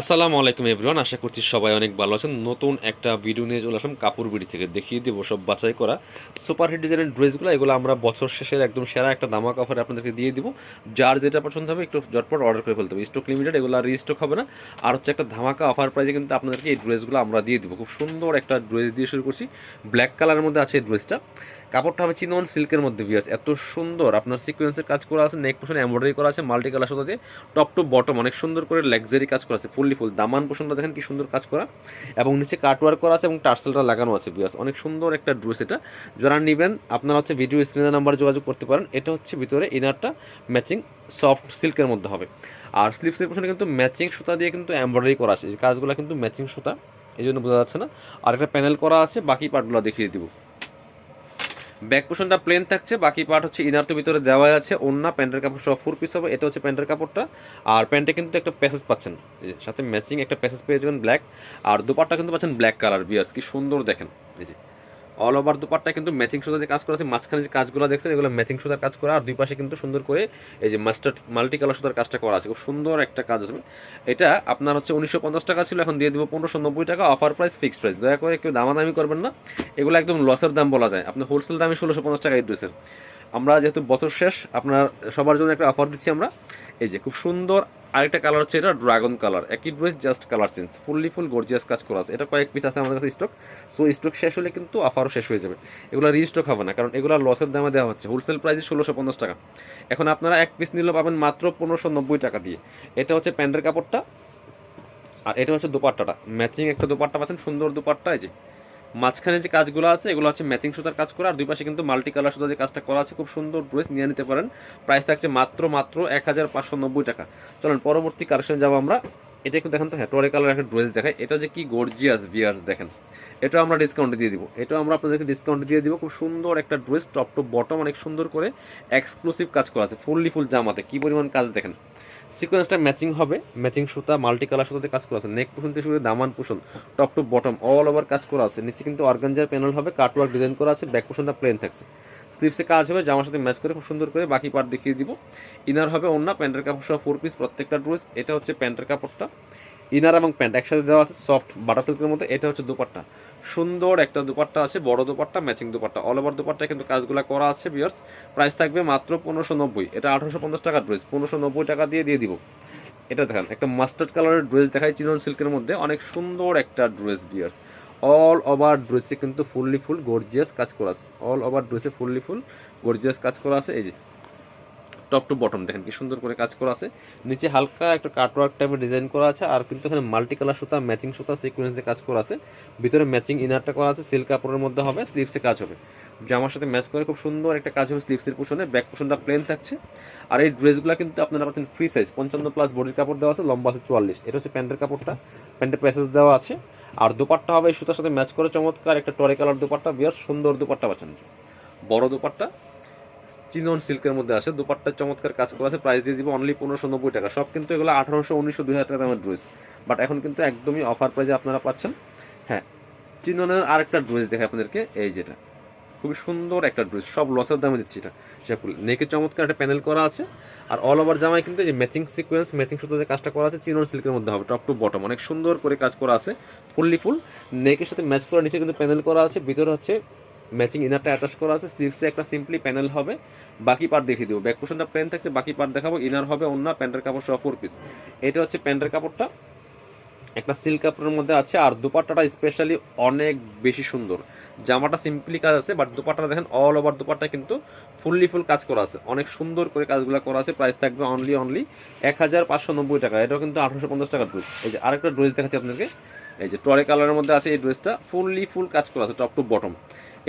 আসসালামু আলাইকুম এভরিওয়ান, আশা করছি সবাই অনেক ভালো আছেন। নতুন একটা ভিডিও নিয়ে চলে আসলাম কাপড় বিড়ি থেকে। দেখিয়ে দেবো সব বাছাই করা সুপার হিট ডিজাইনের ড্রেসগুলো। এগুলো আমরা বছর শেষের একদম সেরা একটা দামা অফারে আপনাদেরকে দিয়ে দিব। যার যেটা পছন্দ হবে একটু জটপট অর্ডার করে ফেলতে হবে। স্টক লিমিটেড এগুলো আর রিস্টক হবে না। আর হচ্ছে একটা ধামাকা অফার প্রাইসে কিন্তু আপনাদেরকে এই ড্রেসগুলো আমরা দিয়ে দিব। খুব সুন্দর একটা ড্রেস দিয়ে শুরু করছি। ব্ল্যাক কালারের মধ্যে আছে এই ড্রেসটা। কাপড়টা হবে চিনন সিল্কের মধ্যে বিয়াস এত সুন্দর। আপনার সিকোয়েন্সের কাজ করা আছে নেক পোশনে এমব্রয়ডারি করা আছে মাল্টি কালার সাথে টপ টু বটম অনেক সুন্দর করে লাক্সারি কাজ করা আছে ফুললি ফুল দামান পোশনটা দেখেন কি সুন্দর কাজ করা। এবং নিচে কাটওয়ার করা আছে এবং টার্সেলটা লাগানো আছে বিয়াস অনেক সুন্দর একটা ড্রেস এটা। যারা নেবেন, আপনারা হচ্ছে ভিডিও স্ক্রিনের নাম্বার যোগাযোগ করতে পারেন। এটা হচ্ছে ভিতরে ইনারটা ম্যাচিং সফট সিল্কের মধ্যে হবে। আর স্লিপসের পোশনে কিন্তু ম্যাচিং সুতা দিয়ে কিন্তু এমব্রয়ডারি করা আছে। কাজগুলো কিন্তু ম্যাচিং সুতা, এই জন্য বোঝা যাচ্ছে না। আর একটা প্যানেল করা আছে, বাকি পার্টগুলো দেখিয়ে দিব। ব্যাক প্লেন থাকছে, বাকি পার্ট হচ্ছে ইনার তো ভিতরে দেওয়া আছে অন্য প্যান্টের কাপড় সব ফোর পিস হবে, এটা হচ্ছে প্যান্টের কাপড়টা। আর প্যান্টে কিন্তু একটা প্যাসেজ পাচ্ছেন সাথে ম্যাচিং একটা প্যাসেজ পেয়ে যাবেন ব্ল্যাক আর দুপাট্টা কিন্তু পাচ্ছেন ব্ল্যাক কালার বিয়াস কি সুন্দর দেখেন, এই যে। অল ওভার দুপাট্টা কিন্তু ম্যাচিং সুতা দিয়ে কাজ করা আছে। মাঝখানে যে কাজগুলো দেখছেন, এগুলো ম্যাচিং সুতার কাজ করা। আর দুই পাশে কিন্তু সুন্দর করে এই যে মাস্টার মাল্টি কালার সুতার কাজটা করা আছে। খুব সুন্দর একটা কাজ আছে। এটা আপনার হচ্ছে উনিশশো পঞ্চাশ টাকা ছিল, এখন দিয়ে দেবো পনেরোশো নব্বই টাকা। অফার প্রাইস ফিক্সড প্রাইস দয়া করে কেউ দামাদামি করবেন না। এগুলো একদম লসের দাম বলা যায়। আপনার হোলসেল দামে ষোলোশো পঞ্চাশ টাকা এই ড্রেসের আমরা যেহেতু বছর শেষ, আপনার সবার জন্য একটা অফার দিচ্ছি আমরা। এই যে খুব সুন্দর আরেকটা কালার হচ্ছে এটা ড্রাগন কালার একই dress just colour change fully full gorgeous কাজ করা আছে। এটা কয়েক পিস আছে আমাদের কাছে স্টক সো স্টক শেষ হলে কিন্তু অফারও শেষ হয়ে যাবে। এগুলো রিস্টক হবে না। কারণ এগুলো লসের দামে দেওয়া হচ্ছে। হোলসেল প্রাইসে ষোলোশো পঞ্চাশ টাকা। এখন আপনারা এক পিস নিলে পাবেন মাত্র পনেরোশো নব্বই টাকা দিয়ে। এটা হচ্ছে প্যান্টের কাপড়টা। আর এটা হচ্ছে দোপাট্টাটা। ম্যাচিং একটা দোপাট্টা পাচ্ছেন। সুন্দর দোপাট্টা, এই যে। মাঝখানে যে কাজগুলো আছে, এগুলো হচ্ছে ম্যাচিং সুতার কাজ করা, আর দুই পাশে কিন্তু মাল্টি কালার সুতা যে কাজটা করা আছে, খুব সুন্দর ড্রেস নিয়ে নিতে পারেন। প্রাইস থাকছে মাত্র মাত্র এক হাজার পাঁচশো নব্বই টাকা। চলুন, পরবর্তী কালেকশন যাব আমরা। এটা একটু দেখেন তো হ্যাঁ টরে কালার একটা ড্রেস দেখায় এটা যে কি গর্জিয়াস বিয়ার্স দেখেন। এটা আমরা ডিসকাউন্টে দিয়ে দিব। এটা আমরা আপনাদেরকে ডিসকাউন্টে দিয়ে দিব। খুব সুন্দর একটা ড্রেস টপ টু বটম অনেক সুন্দর করে এক্সক্লুসিভ কাজ করা আছে ফুললি ফুল জামাতে। কি পরিমাণ কাজ দেখেন। সিকোয়েন্সটা ম্যাচিং হবে, ম্যাচিং সুতা, মাল্টি কালার সুতাতে কাজ করা আছে। নেক পোষণ থেকে শুরু দামান পোষণ, top to bottom all over কাজ করা আছে। নিচে কিন্তু অর্গানজার প্যানেল হবে কাটওয়ার্ক ডিজাইন করা আছে ব্যাক পোষণটা প্লেন থাকছে। স্লিপসে কাজ হবে, জামার সাথে ম্যাচ করে খুব সুন্দর করে বাকি পার্ট দেখিয়ে দিব। ইনার হবে অন্য প্যান্টের কাপড় সহ ফোর পিস প্রত্যেকটা ড্রেস এটা হচ্ছে প্যান্টের কাপড়টা। ইনার এবং প্যান্ট একসাথে দেওয়া আছে সফট বাটার সিল্কের মধ্যে, এটা হচ্ছে দুপাট্টা। সুন্দর একটা দুপাট্টা আছে, বড় dupatta matching dupatta. All over dupatta কিন্তু কাজগুলো করা আছে বিয়ার্স প্রাইস থাকবে মাত্র পনেরোশো নব্বই। এটা আঠারোশো পঞ্চাশ টাকার ড্রেস পনেরোশো নব্বই টাকা দিয়ে দিয়ে দিব। এটা দেখেন, একটা মাস্টার্ড কালারের ড্রেস দেখায় চিনন সিল্কের মধ্যে। অনেক সুন্দর একটা ড্রেস বিয়ার্স অল ওভার ড্রেসে কিন্তু ফুললি ফুল গর্জিয়াস কাজ করা আছে। অল ওভার ড্রেসে ফুললি ফুল গর্জিয়াস কাজ করা আছে। এই যে টপ টু বটম, দেখেন কি সুন্দর করে কাজ করা আছে। নিচে হালকা একটা কাটওয়ার্ক টাইপের ডিজাইন করা আছে, আর কিন্তু এখানে মাল্টি কালার সুতা ম্যাচিং সুতা সিকুয়েন্স দিয়ে কাজ করা আছে। ভিতরে ম্যাচিং ইনারটা করা আছে সিল্ক কাপড়ের মধ্যে হবে স্লিপসে কাজ হবে। জামার সাথে ম্যাচ করে খুব সুন্দর একটা কাজ হবে স্লিপসের পোষণে ব্যাক পোষণটা প্লেন থাকছে। আর এই ড্রেসগুলো কিন্তু আপনারা পাচ্ছেন ফ্রি সাইজ পঞ্চান্ন প্লাস বডির কাপড় দেওয়া আছে, লম্বা আছে চুয়াল্লিশ। এটা হচ্ছে প্যান্টের কাপড়টা, প্যান্টের প্যাসেজ দেওয়া আছে। আর দুপাট্টা হবে এই সুতার সাথে ম্যাচ করে, চমৎকার একটা টরে কালার দুপাট্টা বিয়ার সুন্দর দুপাট্টা পাচ্ছেন। বড় দুপাট্টা চিনন সিল্কের মধ্যে আছে দুপাট্টা চমৎকার কাজ করা আছে। প্রাইস দিয়ে দিব অনলি পনেরোশো নব্বই টাকা। সব কিন্তু এগুলো আঠারোশো, উনিশশো, দুই হাজার টাকা দামের ড্রেস বাট এখন কিন্তু একদমই অফার প্রাইসে আপনারা পাচ্ছেন। হ্যাঁ চিননের আরেকটা ড্রেস দেখে আপনাদেরকে। এই যেটা। খুবই সুন্দর একটা ড্রেস সব লসের দামে দিচ্ছি এটা। সেপুল নেকে চমৎকার একটা প্যানেল করা আছে। আর অল ওভার জামায় কিন্তু যে ম্যাচিং সিকোয়েন্স ম্যাচিং সুতোতে কাজটা করা আছে, চিনন সিল্কের মধ্যে হবে। টপ টু বটম অনেক সুন্দর করে কাজ করা আছে। ফুললি ফুল নেকের সাথে ম্যাচ করা নিচে কিন্তু প্যানেল করা আছে। ভিতরে হচ্ছে ম্যাচিং ইনারটা অ্যাটাচ করা আছে স্লিভসে একটা সিম্পলি প্যানেল হবে, বাকি পার্ট দেখিয়ে দেবো। ব্যাক পোর্শনটা প্লেন থাকছে, বাকি পার্ট দেখাবো ইনার হবে অন্য প্যান্টের কাপড় সহ ফোর পিস এটা হচ্ছে প্যান্টের কাপড়টা। একটা সিল্ক কাপড়ের মধ্যে আছে, আর দুপাট্টাটা স্পেশালি অনেক বেশি সুন্দর। জামাটা সিম্পলি কাজ আছে বাট দুপাট্টাটা দেখেন অল ওভার দুপাট্টা কিন্তু ফুললি ফুল কাজ করা আছে। অনেক সুন্দর করে কাজগুলো করা আছে প্রাইস থাকবে অনলি অনলি এক হাজার পাঁচশো নব্বই টাকা। এটাও কিন্তু আঠারোশো পঞ্চাশ টাকার ড্রেস এই যে আরেকটা ড্রেস দেখাচ্ছি আপনাকে। এই যে টরে কালারের মধ্যে আছে এই ড্রেসটা ফুললি ফুল কাজ করা আছে টপ টু বটম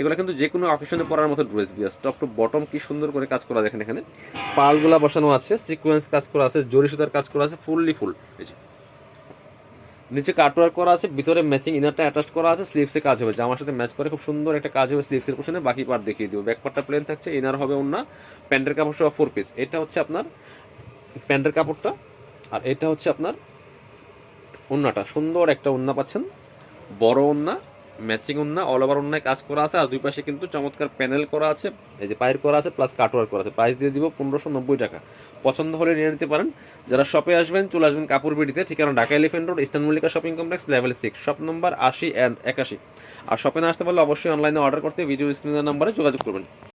এগুলো কিন্তু যে কোনো অকেশনে পরার মতো ড্রেস বিয়াস টপ টু বটম কি সুন্দর করে কাজ করা দেখেন এখানে। পালগুলা বসানো আছে সিকোয়েন্স কাজ করা আছে, জরি সুতার কাজ করা আছে, ফুললি ফুল। এই যে। নিচে কাটওয়ার্ক করা আছে, ভিতরে ম্যাচিং ইনারটা অ্যাটাচ করা আছে স্লিভসে কাজ হবে। জামার সাথে ম্যাচ করে খুব সুন্দর একটা কাজ হবে স্লিভসের পোশনে বাকি পার্ট দেখিয়ে দিব। ব্যাক পার্টটা প্লেন থাকছে ইনার হবে অন্য প্যান্টের কাপড় সহ ফোর পিস এটা হচ্ছে আপনার প্যান্টের কাপড়টা, আর এটা হচ্ছে আপনার ওন্নাটা সুন্দর একটা ওন্না পাচ্ছেন। বড় ওন্না ম্যাচিং উন্ন অল ওভার উন্নয় কাজ করা আছে, আর দুই পাশে কিন্তু চমৎকার প্যানেল করা আছে, এই যে পায়ের করা আছে প্লাস কাটওয়ার করা আছে। প্রাইস দিয়ে দিব পনেরোশো নব্বই টাকা। পছন্দ হলে নিয়ে নিতে পারেন। যারা শপে আসবেন, চলে আসবেন কাপুর বিডিতে, ঠিকানা Dhaka Elephant Road Eastern Mallika Shopping Complex level six shop number আশি অ্যান্ড একাশি। আর শপে না আসতে পারলে অবশ্যই অনলাইনে অর্ডার করতে ভিডিও স্ক্রিনের নাম্বারে যোগাযোগ করবেন।